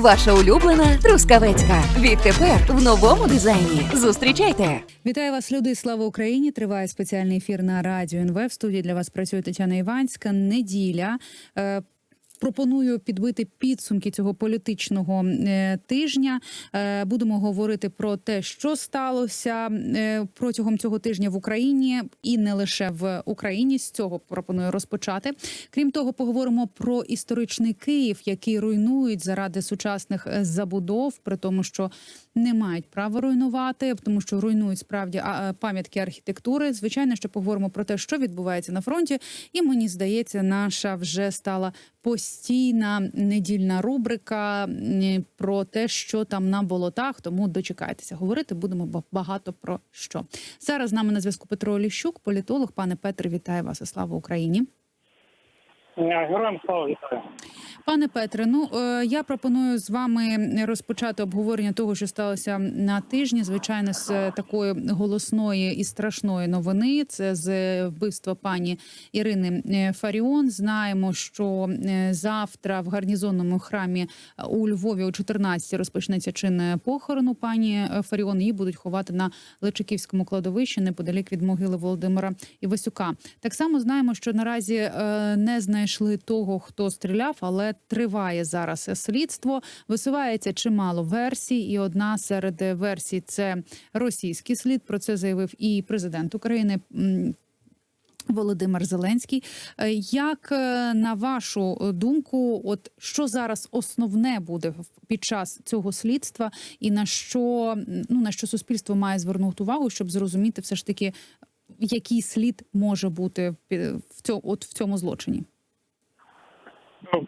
Ваша улюблена трускавецька. Відтепер в новому дизайні. Зустрічайте. Вітаю вас, люди! Слава Україні! Триває спеціальний ефір на радіо НВ. В студії для вас працює Тетяна Іванська. Неділя. Пропоную підбити підсумки цього політичного е, тижня. Е, Будемо говорити про те, що сталося е, протягом цього тижня в Україні, і не лише в Україні. З цього пропоную розпочати. Крім того, поговоримо про історичний Київ, який руйнують заради сучасних забудов, при тому, що не мають права руйнувати, тому що руйнують справді пам'ятки архітектури. Звичайно, що поговоримо про те, що відбувається на фронті, і мені здається, наша вже стала постійна недільна рубрика про те, що там на болотах. Тому дочекайтеся. Говорити будемо багато про що. Зараз з нами на зв'язку Петро Оліщук, політолог. Пане Петре, вітаю вас і слава Україні. Е, Героям слава. Пане Петре, ну е, я пропоную з вами розпочати обговорення того, що сталося на тижні. Звичайно, з е, такої голосної і страшної новини. Це з вбивства пані Ірини Фаріон. Знаємо, що завтра в гарнізонному храмі у Львові о 14 розпочнеться чин похорону пані Фаріон. Її будуть ховати на Личаківському кладовищі неподалік від могили Володимира Івасюка. Так само знаємо, що наразі не знайшли того, хто стріляв, але триває зараз слідство. Висувається чимало версій, і одна серед версій це російський слід. Про це заявив і президент України. Володимир Зеленський, Е, як е, на вашу думку, от що зараз основне буде під час цього слідства, і на що ну на що суспільство має звернути увагу, щоб зрозуміти все ж таки, який слід може бути в цьому от в цьому злочині?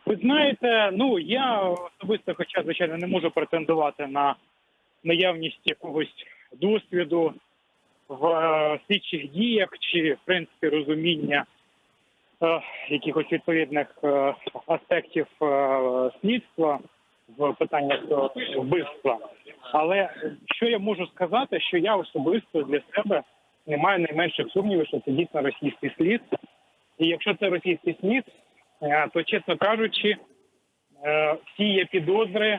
Ви знаєте, ну я особисто, хоча звичайно не можу претендувати на наявність якогось досвіду в е, слідчих діях чи в принципі розуміння е, якихось відповідних е, аспектів е, слідства в питаннях вбивства. Але що я можу сказати, що я особисто для себе не маю найменших сумнівів, що це дійсно російський слід. І якщо це російський слід, то чесно кажучи, е, всі є підозри е,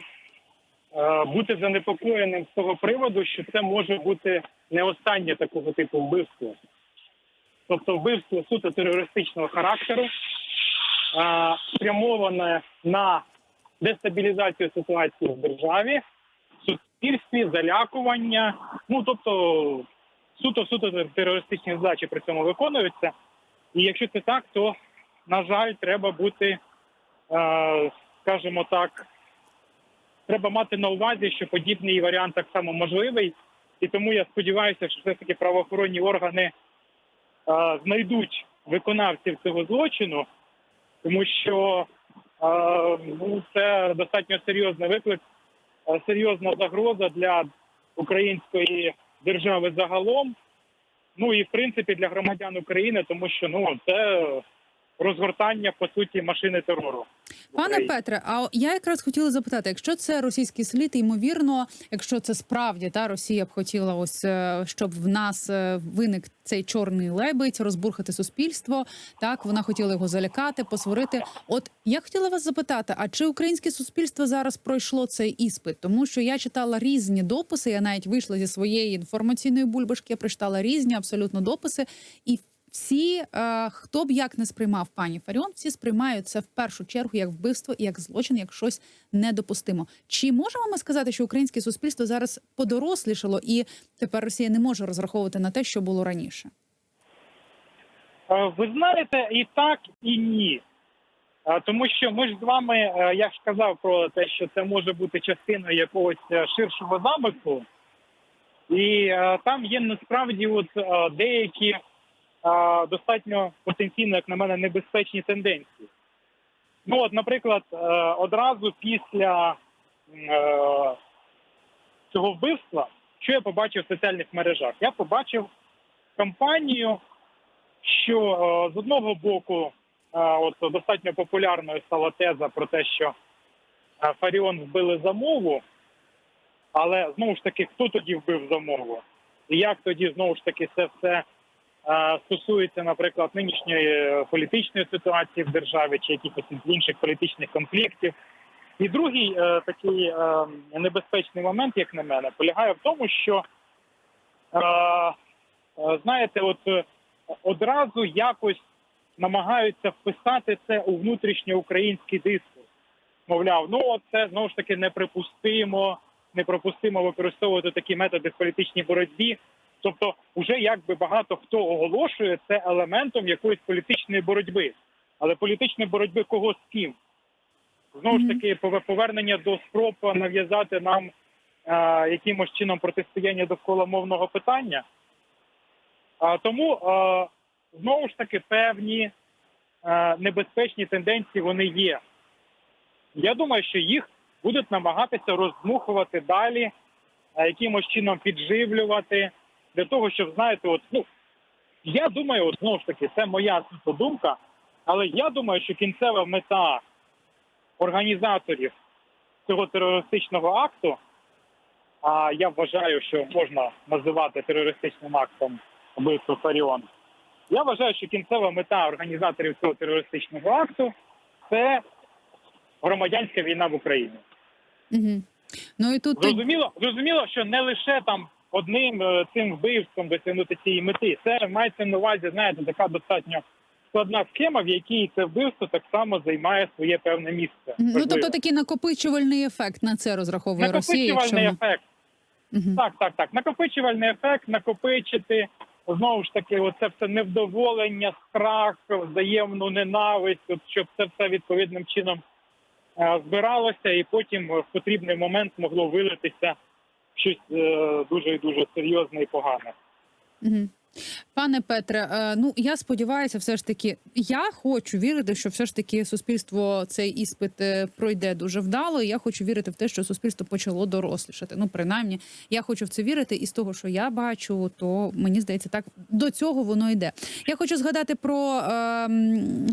бути занепокоєним з того приводу, що це може бути не останнє такого типу вбивство. Тобто вбивство суто терористичного характеру, е, спрямоване на дестабілізацію ситуації в державі, в суспільстві, залякування. Ну тобто суто суто терористичні задачі при цьому виконуються. І якщо це так, то на жаль, треба бути, е, скажімо так, треба мати на увазі, що подібний варіант так само можливий, і тому я сподіваюся, що все таки правоохоронні органи е, знайдуть виконавців цього злочину, тому що е, ну, це достатньо серйозний виклик, серйозна загроза для української держави загалом. Ну і в принципі для громадян України, тому що ну це розгортання по суті машини терору. Пане Петре, а я якраз хотіла запитати, якщо це російський слід, ймовірно, якщо це справді та Росія б хотіла, ось е, щоб в нас е, виник цей чорний лебедь, розбурхати суспільство. Так вона хотіла його залякати, посварити. От я хотіла вас запитати: а чи українське суспільство зараз пройшло цей іспит? Тому що я читала різні дописи. Я навіть вийшла зі своєї інформаційної бульбашки, я прочитала різні абсолютно дописи і. Всі, е, хто б як не сприймав пані Фаріон, всі сприймають це в першу чергу як вбивство і як злочин, як щось недопустимо. Чи можемо ми сказати, що українське суспільство зараз подорослішало, і тепер Росія не може розраховувати на те, що було раніше? Е, Ви знаєте, і так, і ні. Е, Тому що ми ж з вами, е, я ж казав про те, що це може бути частиною якогось ширшого замислу, і там є насправді от деякі достатньо потенційно, як на мене, небезпечні тенденції. Ну, от, наприклад, е, одразу після е, цього вбивства, що я побачив в соціальних мережах? Я побачив кампанію що е, з одного боку, от достатньо популярною стала теза про те, що Фаріон вбили за мову, але знову ж таки, хто тоді вбив за мову? І як тоді знову ж таки це все стосується, наприклад, нинішньої е, політичної ситуації в державі чи якихось інших політичних конфліктів? І другий е, такий е, небезпечний момент, як на мене, полягає в тому, що знаєте, от одразу якось намагаються вписати це у внутрішньоукраїнський дискурс. Мовляв, ну це знову ж таки неприпустимо, неприпустимо використовувати такі методи в політичній боротьбі. Тобто, вже якби багато хто оголошує це елементом якоїсь політичної боротьби. Але політичної боротьби кого з ким? Знову ж таки, повернення до спроб нав'язати нам е, якимось чином протистояння довкола мовного питання. А, тому е, знову ж таки певні е, небезпечні тенденції вони є. Я думаю, що їх будуть намагатися роздмухувати далі, е, якимось чином підживлювати для того, щоб знаєте, от ну я думаю, от знову ж таки, це моя думка, але я думаю, що кінцева мета організаторів цього терористичного акту, а я вважаю, що можна називати терористичним актом вбивство Фаріон. Я вважаю, що кінцева мета організаторів цього терористичного акту це громадянська війна в Україні. Угу. Ну і тут Зрозуміло, зрозуміло, що не лише там одним е, цим вбивством досягнути цієї мети. Це мається на увазі, знаєте, така достатньо складна схема, в якій це вбивство так само займає своє певне місце. Ну тобто такий накопичувальний ефект на це розраховує Росія. Накопичувальний ефект. Мгм. Так, так, так. Накопичувальний ефект, накопичити знову ж таки, оце все невдоволення, страх, взаємну ненависть, от, щоб це все відповідним чином е, збиралося, і потім в потрібний момент могло вилитися щось е, дуже і дуже серйозне і погане. Мгм. Пане Петре, е, ну я сподіваюся, все ж таки, я хочу вірити, що все ж таки суспільство цей іспит е, пройде дуже вдало. І я хочу вірити в те, що суспільство почало дорослішати. Ну, принаймні, я хочу в це вірити, і з того, що я бачу, то мені здається, так до цього воно йде. Я хочу згадати про, е,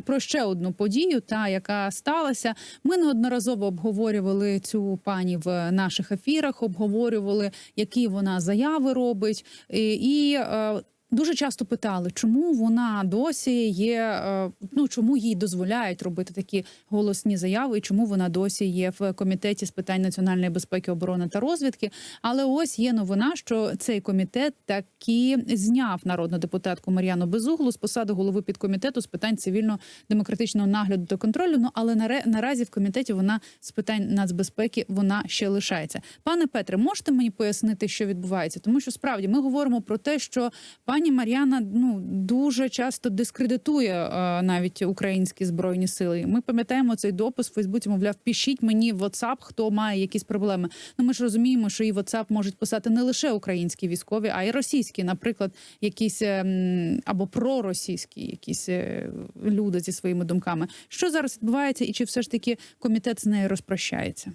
про ще одну подію, та яка сталася. Ми неодноразово обговорювали цю пані в наших ефірах, обговорювали, які вона заяви робить, і, і е, Дуже часто питали, чому вона досі є. е, Ну чому їй дозволяють робити такі голосні заяви, і чому вона досі є в комітеті з питань національної безпеки, оборони та розвідки. Але ось є новина, що цей комітет таки зняв народну депутатку Мар'яну Безуглу з посади голови підкомітету з питань цивільно-демократичного нагляду та контролю. Ну але наразі в комітеті вона з питань нацбезпеки вона ще лишається. Пане Петре, можете мені пояснити, що відбувається? Тому що справді ми говоримо про те, що пані Мар'яна ну дуже часто дискредитує е, навіть українські збройні сили. Ми пам'ятаємо цей допис в Фейсбуці. Мовляв, пишіть мені в WhatsApp, хто має якісь проблеми. Ну ми ж розуміємо, що і WhatsApp можуть писати не лише українські військові, а й російські, наприклад, якісь ем, або проросійські якісь е, люди зі своїми думками. Що зараз відбувається, і чи все ж таки комітет з нею розпрощається?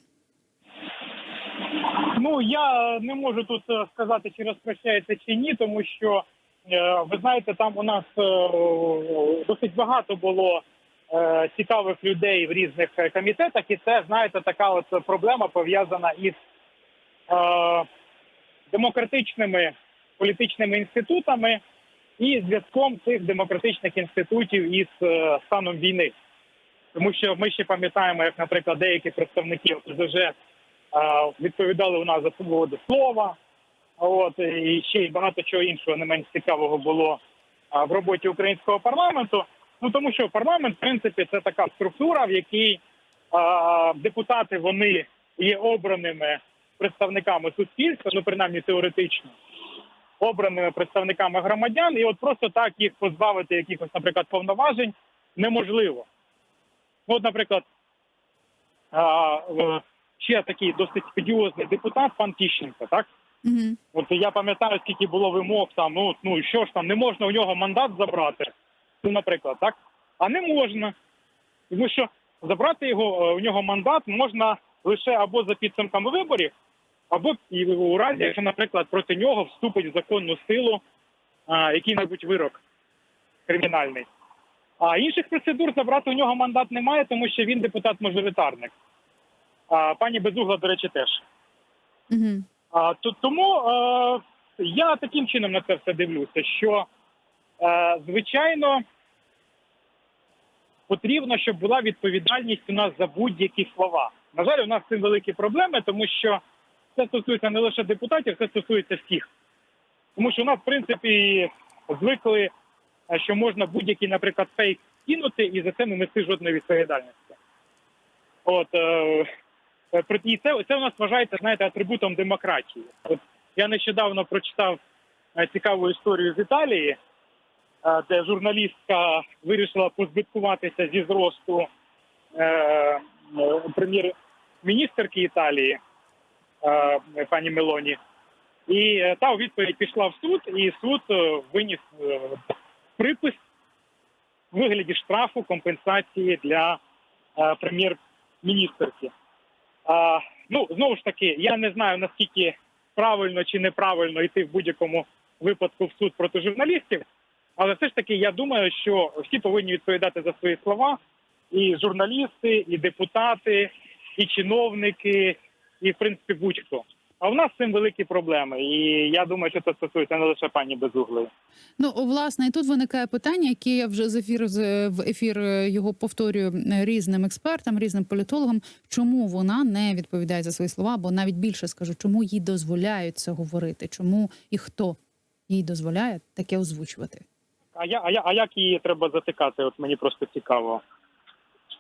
Ну я не можу тут е, сказати, чи розпрощається чи ні, тому що ви знаєте, там у нас е, досить багато було е, цікавих людей в різних е, комітетах, і це знаєте, така от проблема пов'язана із е, демократичними політичними інститутами і зв'язком цих демократичних інститутів із е, станом війни. Тому що ми ще пам'ятаємо, як, наприклад, деякі представники ОПЗЖ е, відповідали у нас за свободу слова. От і ще й багато чого іншого не менш цікавого було в роботі українського парламенту. Ну тому що парламент, в принципі, це така структура, в якій а, депутати вони є обраними представниками суспільства, ну принаймні теоретично, обраними представниками громадян, і от просто так їх позбавити якихось, наприклад, повноважень неможливо. Ну, от, наприклад, а, ще такий досить одіозний депутат, пан Тіщенко, так? Угу. От я пам'ятаю, скільки було вимог там, ну, ну що ж там, не можна у нього мандат забрати, ну, наприклад, так? А не можна. Тому що забрати його, е, у нього мандат можна лише або за підсумками виборів, або і у разі, якщо, наприклад, проти нього вступить в законну силу а, який-небудь вирок кримінальний. А інших процедур забрати у нього мандат немає, тому що він депутат-мажоритарник. А пані Безугла, до речі, теж. Угу. А, то, тому е, я таким чином на це все дивлюся, що е, звичайно потрібно, щоб була відповідальність у нас за будь-які слова. На жаль, у нас з цим великі проблеми, тому що це стосується не лише депутатів, це стосується всіх. Тому що у нас, в принципі, звикли, е, що можна будь-який, наприклад, фейк кинути і за це не нести жодної відповідальності. От і це, це у нас вважається, знаєте, атрибутом демократії. От я нещодавно прочитав е, цікаву історію з Італії, е, де журналістка вирішила позбиткуватися зі зросту е, е, прем'єр-міністерки Італії е, пані Мелоні. І е, та у відповідь пішла в суд, і суд е, виніс е, припис в вигляді штрафу компенсації для е, прем'єр-міністерки. А, ну, знову ж таки, я не знаю наскільки правильно чи неправильно йти в будь-якому випадку в суд проти журналістів, але все ж таки я думаю, що всі повинні відповідати за свої слова, і журналісти, і депутати, і чиновники, і в принципі будь-хто. А в нас з цим великі проблеми, і я думаю, що це стосується не лише пані Безуглої. Ну власне, і тут виникає питання, яке я вже з ефір з в ефір е, його повторюю різним експертам, різним політологам. Чому вона не відповідає за свої слова? Або навіть більше скажу, чому їй дозволяють це говорити? Чому і хто їй дозволяє таке озвучувати? А я, а я, а як її треба затикати? От мені просто цікаво.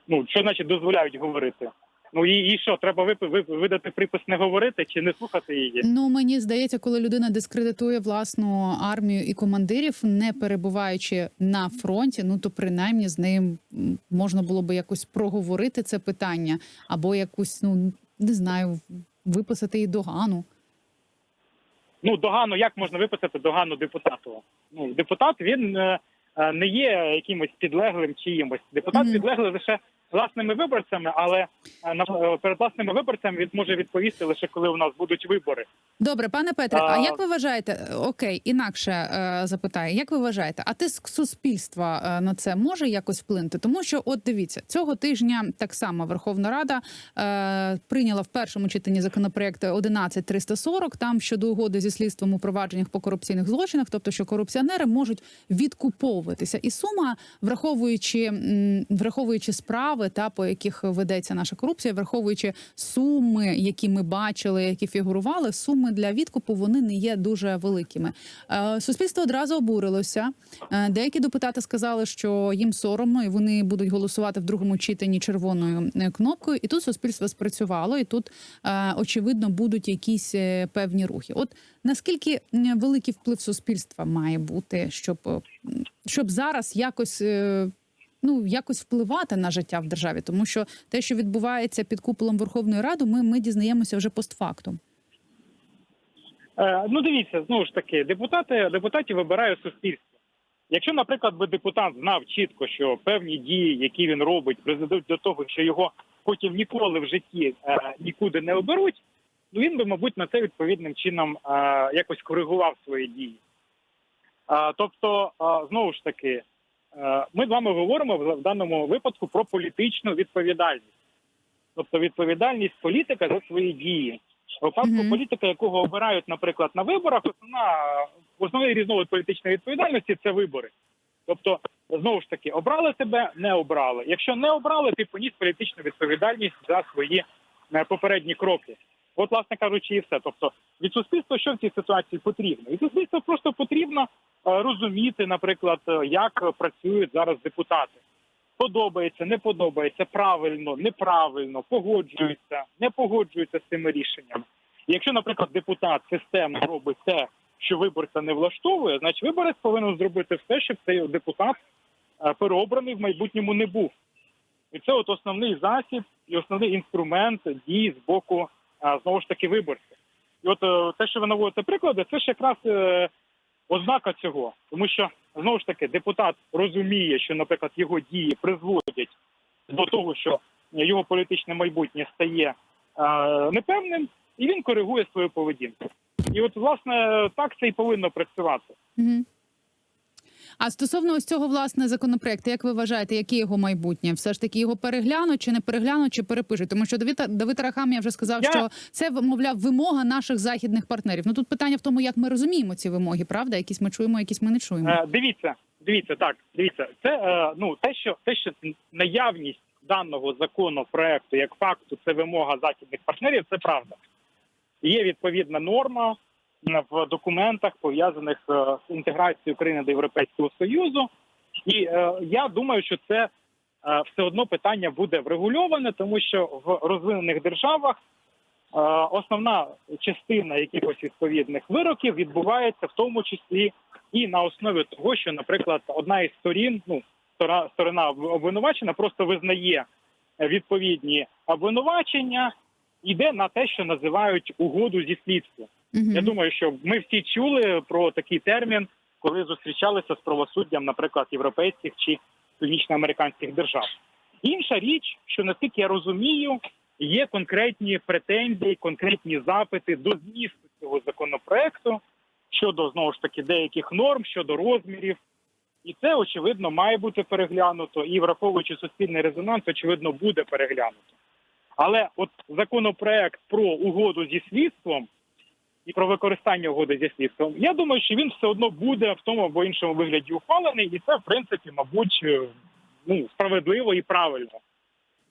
Ну що значить дозволяють говорити? Ну і, і що, треба випи, видати припис не говорити чи не слухати її? Ну мені здається, коли людина дискредитує власну армію і командирів, не перебуваючи на фронті, ну то принаймні з ним можна було би якось проговорити це питання, або якусь, ну не знаю, виписати їй догану. Ну догану, як можна виписати догану депутату? Ну депутат він е, е, не є якимось підлеглим чиїмось. Депутат Мгм. підлеглий лише власними виборцями, але е, на е, перед власними виборцями він може відповісти лише коли у нас будуть вибори. Добре, пане Петре, а А- як ви вважаєте? Окей, інакше е, запитаю, як ви вважаєте, а тиск суспільства е, на це може якось вплинути? Тому що, от дивіться, цього тижня так само Верховна Рада е, прийняла в першому читанні законопроект 11340, там щодо угоди зі слідством у провадженнях по корупційних злочинах, тобто що корупціонери можуть відкуповуватися, і сума, враховуючи враховуючи справи, та по яких ведеться наша корупція, враховуючи суми, які ми бачили, які фігурували, суми для відкупу вони не є дуже великими. Е, Суспільство одразу обурилося. Е, Деякі депутати сказали, що їм соромно, і вони будуть голосувати в другому читанні червоною е, кнопкою. І тут суспільство спрацювало, і тут очевидно будуть якісь певні рухи. От наскільки великий вплив суспільства має бути, щоб, щоб зараз якось. Ну, якось впливати на життя в державі, тому що те, що відбувається під куполом Верховної Ради, ми, ми дізнаємося вже постфактум. Е, ну дивіться, знову ж таки, депутати депутатів вибирає суспільство. Якщо, наприклад, би депутат знав чітко, що певні дії, які він робить, призведуть до того, що його потім ніколи в житті е, нікуди не оберуть, ну він би, мабуть, на це відповідним чином е, якось коригував свої дії. Е, тобто, е, знову ж таки, ми з вами говоримо в даному випадку про політичну відповідальність, тобто відповідальність політика за свої дії. Випадку Мгм. політика, якого обирають, наприклад, на виборах, основна основний різновид політичної відповідальності це вибори. Тобто, знову ж таки, обрали тебе, не обрали. Якщо не обрали, ти поніс політичну відповідальність за свої е, попередні кроки. От, власне кажучи, і все. Тобто, від суспільства що в цій ситуації потрібно? Від суспільства просто потрібно е, розуміти, наприклад, е, як працюють зараз депутати. Подобається, не подобається, правильно, неправильно, погоджуються, не погоджуються з цими рішеннями. І Якщо, наприклад, депутат системно робить те, що виборця не влаштовує, значить виборець повинен зробити все, щоб цей депутат е, переобраний в майбутньому не був. І це от основний засіб і основний інструмент дії з боку знову ж таки виборця. І от е, те, що ви наводите приклади, це ж якраз е, ознака цього, тому що знову ж таки депутат розуміє, що, наприклад, його дії призводять до того, що його політичне майбутнє стає е, непевним, і він коригує свою поведінку. І от, власне, так це і повинно працювати. А стосовно ось цього власне законопроекту, як ви вважаєте, яке його майбутнє? Все ж таки його переглянуть чи не переглянуть, чи перепишуть? Тому що Давид, Давид Рахамія вже сказав, Я- що це мовляв вимога наших західних партнерів. Ну тут питання в тому, як ми розуміємо ці вимоги, правда? Якісь ми чуємо, якісь ми не чуємо. Е, дивіться, дивіться, так, дивіться, це е, ну те, що те, що наявність даного законопроекту як факту це вимога західних партнерів, це правда. Є відповідна норма в документах, пов'язаних е, з інтеграцією України до Європейського Союзу. І е, я думаю, що це е, все одно питання буде врегульоване, тому що в розвинених державах основна частина якихось відповідних вироків відбувається в тому числі і на основі того, що, наприклад, одна із сторін, ну сторона обвинувачена, просто визнає відповідні обвинувачення, йде на те, що називають угоду зі слідством. Я думаю, що ми всі чули про такий термін, коли зустрічалися з правосуддям, наприклад, європейських чи північноамериканських держав. Інша річ, що наскільки я розумію, є конкретні претензії, конкретні запити до змісту цього законопроекту щодо знову ж таки деяких норм, щодо розмірів. І це очевидно має бути переглянуто, і враховуючи суспільний резонанс, очевидно, буде переглянуто. Але от законопроект про угоду зі слідством і про використання угоди зі слідством, я думаю, що він все одно буде в тому або іншому вигляді ухвалений, і це в принципі, мабуть, е, ну справедливо і правильно.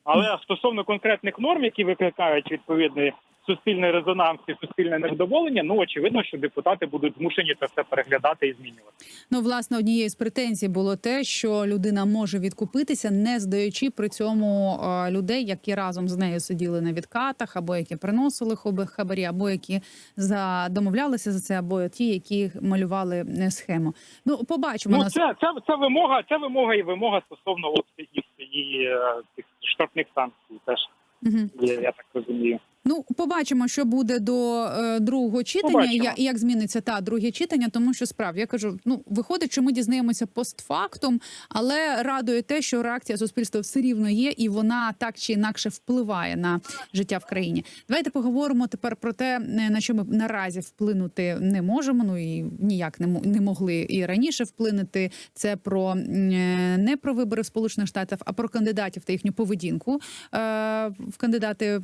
Але стосовно конкретних норм, які викликають відповідний суспільний резонанс і суспільне невдоволення, ну очевидно, що депутати будуть змушені це все переглядати і змінювати. Ну, власне, однією з претензій було те, що людина може відкупитися, не здаючи при цьому е, людей, які разом з нею сиділи на відкатах, або які приносили хабарі, або які домовлялися за це, або ті, які малювали е, схему. Ну, побачимо Ну це, це, це вимога, це вимога і вимога стосовно от і, і е, цих штрафних санкцій. Теж Мгм. є, я так розумію. Ну, побачимо, що буде до е, другого читання, і я- як зміниться та друге читання, тому що справді я кажу, ну виходить, що ми дізнаємося постфактум, але радує те, що реакція суспільства все рівно є, і вона так чи інакше впливає на життя в країні. Давайте поговоримо тепер про те, е, на що ми наразі вплинути не можемо. Ну і ніяк не не могли і раніше вплинути. Це про е, не про вибори в Сполучених Штатах, а про кандидатів та їхню поведінку. Е, в кандидати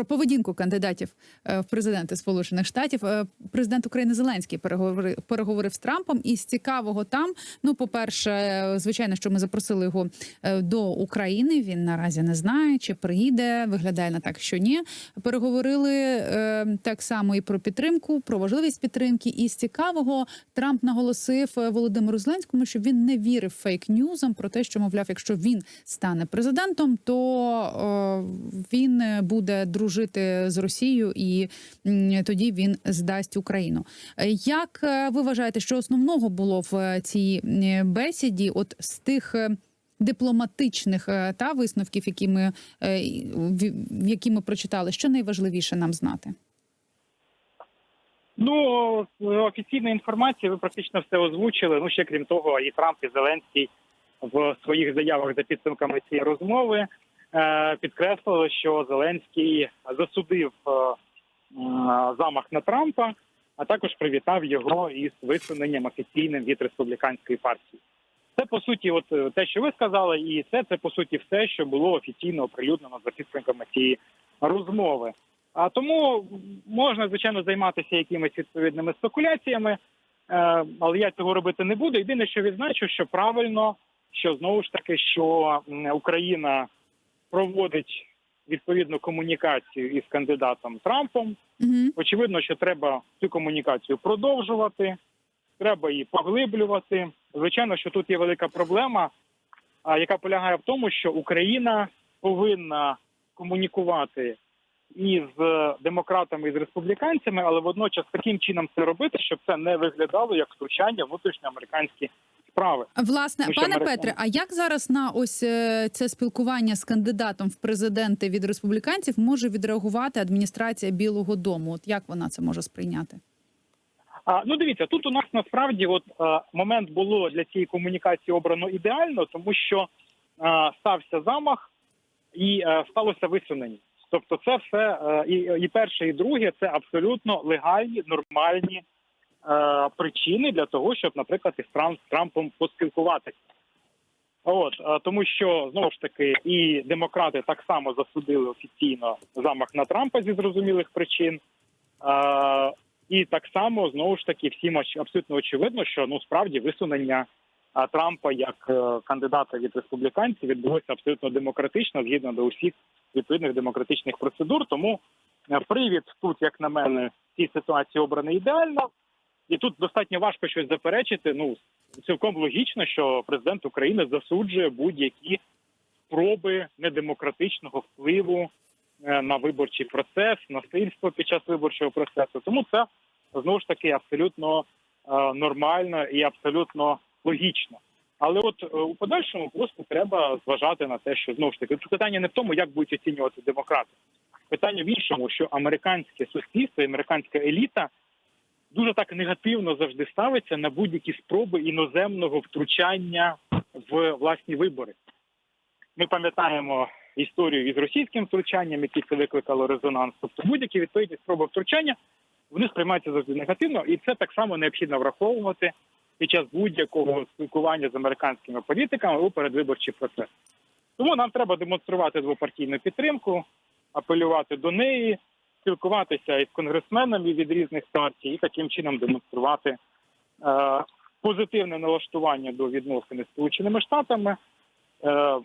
про поведінку кандидатів е, в президенти Сполучених Штатів. Е, Президент України Зеленський переговори- переговорив з Трампом. І з цікавого там, ну, по-перше, звичайно, що ми запросили його е, до України. Він наразі не знає, чи приїде. Виглядає на так, що ні. Переговорили так само і про підтримку, про важливість підтримки. І з цікавого Трамп наголосив Володимиру Зеленському, що він не вірив фейк-ньюзам про те, що мовляв, якщо він стане президентом, то е, він буде дружити з Росією, і тоді він здасть Україну. Як е, ви вважаєте, що основного було в е, цій бесіді? От з тих. е, Дипломатичних та висновків, які ми які ми прочитали, що найважливіше нам знати? Ну офіційної інформації ви практично все озвучили. Ну ще крім того, і Трамп, і Зеленський в своїх заявах за підсумками цієї розмови підкреслили, що Зеленський засудив е, замах на Трампа, а також привітав його із висуненням офіційним від республіканської партії. Це по суті, от е, те, що ви сказали, і це це по суті все, що було офіційно оприлюднено за підсумками цієї розмови. А тому можна звичайно займатися якимись відповідними спекуляціями, е, але я цього робити не буду. Єдине, що відзначу, що правильно, що знову ж таки, що Україна проводить відповідну комунікацію із кандидатом Трампом. Угу. Очевидно, що треба цю комунікацію продовжувати, треба її поглиблювати. Звичайно, що тут є велика проблема, а, яка полягає в тому, що Україна повинна комунікувати і з демократами, і з республіканцями, але водночас таким чином це робити, щоб це не виглядало як втручання внутрішньоамериканські справи. Власне, Тому пане Петре, а як зараз на ось е, це спілкування з кандидатом в президенти від республіканців може відреагувати адміністрація Білого Дому? От як вона це може сприйняти? А ну дивіться, тут у нас насправді от е, момент було для цієї комунікації обрано ідеально, тому що е, стався замах і е, сталося висунення. Тобто, це все е, і, і перше, і друге це абсолютно легальні, нормальні причини для того, щоб, наприклад, із Трамп, з Трампом поспілкуватися. От е, тому, що знову ж таки і демократи так само засудили офіційно замах на Трампа зі зрозумілих причин. Е, і так само знову ж таки всім абсолютно очевидно, що ну справді висунення а, Трампа як е, кандидата від республіканців відбулося абсолютно демократично, згідно до усіх відповідних демократичних процедур. Тому е, привід тут, як на мене, в цій ситуації обраний ідеально, і тут достатньо важко щось заперечити. Ну цілком логічно, що президент України засуджує будь-які спроби недемократичного впливу е, на виборчий процес, насильство під час виборчого процесу. Тому це знову ж таки абсолютно е, нормально і абсолютно логічно. Але от е, у подальшому просто треба зважати на те, що знову ж таки питання не в тому, як будуть оцінювати демократи. Питання в іншому, що американське суспільство, американська еліта дуже так негативно завжди ставиться на будь-які спроби іноземного втручання в власні вибори. Ми пам'ятаємо історію із російським втручанням, яке це викликало резонанс. Тобто будь-які відповідні спроби втручання вони сприймаються завжди негативно, і це так само необхідно враховувати під час будь-якого спілкування з американськими політиками у передвиборчий процес. Тому нам треба демонструвати двопартійну підтримку, апелювати до неї, спілкуватися із конгресменами від різних партій і таким чином демонструвати е, позитивне налаштування до відносин з Сполученими Штатами. Е,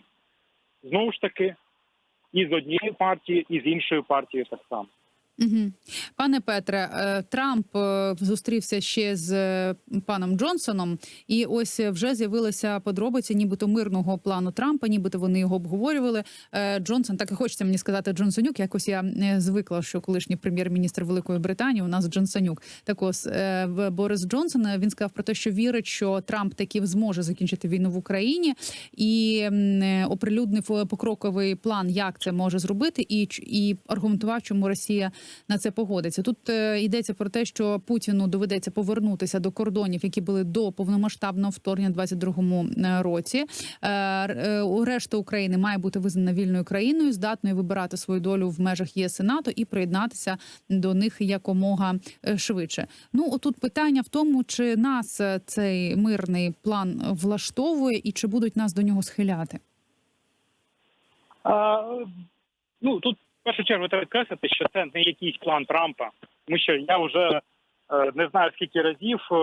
знову ж таки, і з однієї партії, і з іншої партії так само. Угу. Пане Петре, е, Трамп е, зустрівся ще з е, паном Джонсоном, і ось вже з'явилися подробиці, нібито мирного плану Трампа, нібито вони його обговорювали. Джонсон, так і хочеться мені сказати Джонсонюк. Якось я звикла, що колишній прем'єр-міністр Великої Британії у нас Джонсонюк. Так ось Борис Джонсон він сказав про те, що вірить, що Трамп таки зможе закінчити війну в Україні, і оприлюднив покроковий план, як це може зробити, і і аргументував, чому Росія на це погодиться. Тут е, йдеться про те, що Путіну доведеться повернутися до кордонів, які були до повномасштабного вторгнення в 22-му е, році. Е, решта України має бути визнана вільною країною, здатною вибирати свою долю в межах ЄС і НАТО і приєднатися до них якомога швидше. Ну отут питання в тому, чи нас цей мирний план влаштовує, і чи будуть нас до нього схиляти. А, ну тут першу чергу треба підкреслити, що це не якийсь план Трампа, тому що я вже е, не знаю скільки разів е,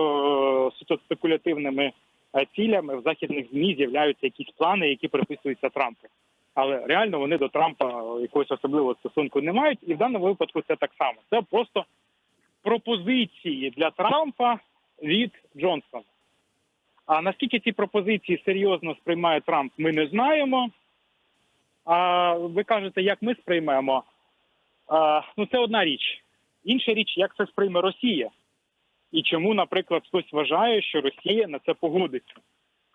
суто спекулятивними е, цілями в західних змі з'являються якісь плани, які приписуються Трампу. Але реально вони до Трампа якогось особливого стосунку не мають, і в даному випадку це так само. Це просто пропозиції для Трампа від Джонсона. А наскільки ці пропозиції серйозно сприймає Трамп, ми не знаємо. А ви кажете, як ми сприймемо? А, ну, це одна річ. Інша річ, як це сприйме Росія. І чому, наприклад, хтось вважає, що Росія на це погодиться.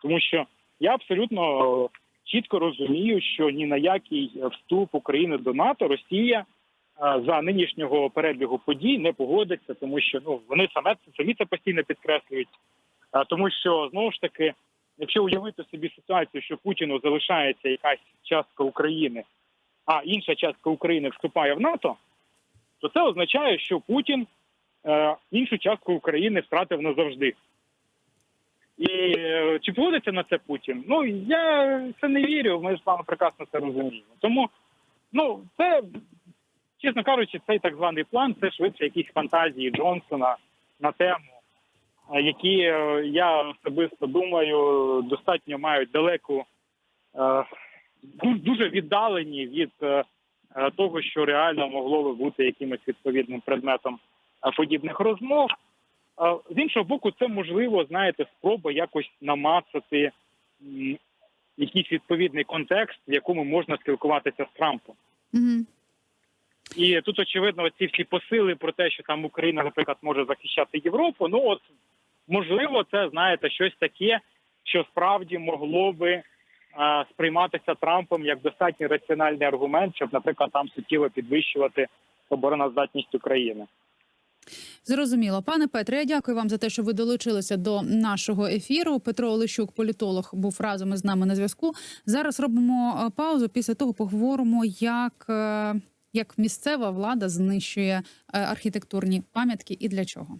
Тому що я абсолютно чітко розумію, що ні на який вступ України до НАТО Росія за нинішнього перебігу подій не погодиться, тому що ну вони саме самі це постійно підкреслюють. А, Тому що знову ж таки, якщо уявити собі ситуацію, що Путіну залишається якась частка України, а інша частка України вступає в НАТО, то це означає, що Путін е, іншу частку України втратив назавжди. І е, чи погодиться на це Путін? Ну я це не вірю. Ми ж з вами прекрасно це розуміємо. Тому ну це, чесно кажучи, цей так званий план це швидше якісь фантазії Джонсона на тему які е, я особисто думаю достатньо мають далеку е, дуже віддалені від е, того, що реально могло би бути якимось відповідним предметом подібних розмов. З іншого боку, це можливо, знаєте, спроба якось намацати якийсь відповідний контекст, в якому можна спілкуватися з Трампом. Угу. І тут очевидно ці всі посили про те, що там Україна, наприклад, може захищати Європу. Ну от можливо, це знаєте щось таке, що справді могло би а, сприйматися Трампом як достатньо раціональний аргумент, щоб, наприклад, там суттєво підвищувати обороноздатність України. Зрозуміло, пане Петре. Я дякую вам за те, що ви долучилися до нашого ефіру. Петро Олещук, політолог, був разом із нами на зв'язку. Зараз робимо е, паузу. Після того поговоримо, як, е, як місцева влада знищує е, архітектурні пам'ятки і для чого.